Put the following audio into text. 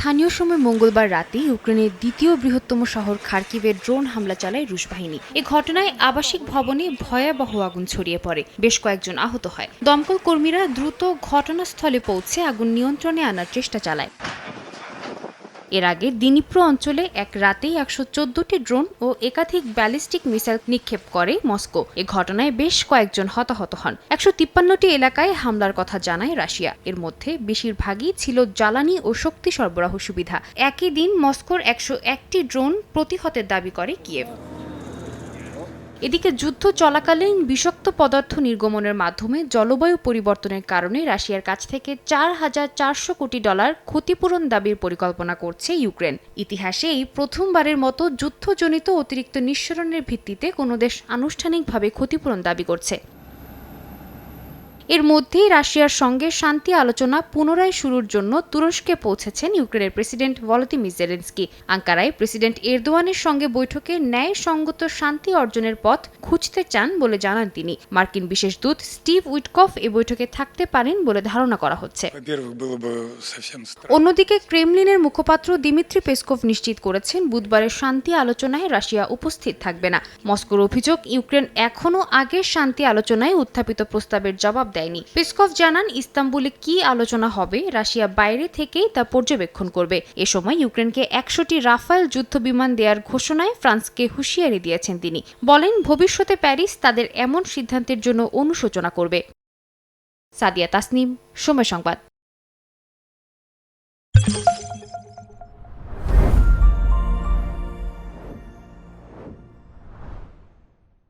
স্থানীয় সময় মঙ্গলবার রাতে ইউক্রেনের দ্বিতীয় বৃহত্তম শহর খার্কিভে ড্রোন হামলা চালায় রুশ বাহিনী। এ ঘটনায় আবাসিক ভবনে ভয়াবহ আগুন ছড়িয়ে পড়ে। বেশ কয়েকজন আহত হয়। দমকল কর্মীরা দ্রুত ঘটনাস্থলে পৌঁছে আগুন নিয়ন্ত্রণে আনার চেষ্টা চালায়। এর আগে দিনীপ্র অঞ্চলে এক রাতেই একশো ড্রোন ও একাধিক ব্যালিস্টিক মিসাইল নিক্ষেপ করে মস্কো। এ ঘটনায় বেশ কয়েকজন হতাহত হন। একশো তিপ্পান্নটি এলাকায় হামলার কথা জানায় রাশিয়া। এর মধ্যে বেশিরভাগই ছিল জ্বালানি ও শক্তি সরবরাহ সুবিধা। একই দিন মস্কোর একশো একটি ড্রোন প্রতিহতের দাবি করে কিয়েভ। এদিকে যুদ্ধ চলাকালীন বিষাক্ত পদার্থ নির্গমনের মাধ্যমে জলবায়ু পরিবর্তনের কারণে রাশিয়ার কাছ থেকে চার হাজার চারশো কোটি ডলার ক্ষতিপূরণ দাবির পরিকল্পনা করছে ইউক্রেন। ইতিহাসে এই প্রথমবারের মতো যুদ্ধজনিত অতিরিক্ত নিঃসরণের ভিত্তিতে কোনো দেশ আনুষ্ঠানিকভাবে ক্ষতিপূরণ দাবি করছে। এর মধ্যেই রাশিয়ার সঙ্গে শান্তি আলোচনা পুনরায় শুরুর জন্য তুরস্কে পৌঁছেছেন ইউক্রেনের প্রেসিডেন্ট ভলতি জেলেন্সকি। আঙ্কারায় প্রেসিডেন্ট এরদোয়ানের সঙ্গে বৈঠকে ন্যায়সঙ্গত শান্তি অর্জনের পথ খুঁজতে চান বলে জানান তিনি। মার্কিন বিশেষ দূত স্টিভ উইটকফ এ বৈঠকে থাকতে পারেন বলে ধারণা করা হচ্ছে। অন্যদিকে ক্রেমলিনের মুখপাত্র দিমিত্রি পেসকোভ নিশ্চিত করেছেন বুধবারের শান্তি আলোচনায় রাশিয়া উপস্থিত থাকবে না। মস্কোর অভিযোগ ইউক্রেন এখনও আগের শান্তি আলোচনায় উত্থাপিত প্রস্তাবের জবাব দেয় দেয়নি। পেসকভ জানান, ইস্তাম্বুলে কি আলোচনা হবে, রাশিয়া বাইরে থেকেই তা পর্যবেক্ষণ করবে। এ সময় ইউক্রেনকে একশোটি রাফায়েল যুদ্ধ বিমান দেওয়ার ঘোষণায় ফ্রান্সকে হুঁশিয়ারি দিয়েছেন তিনি। বলেন, ভবিষ্যতে প্যারিস তাদের এমন সিদ্ধান্তের জন্য অনুশোচনা করবে। সাদিয়া তাসনিম, সময় সংবাদ।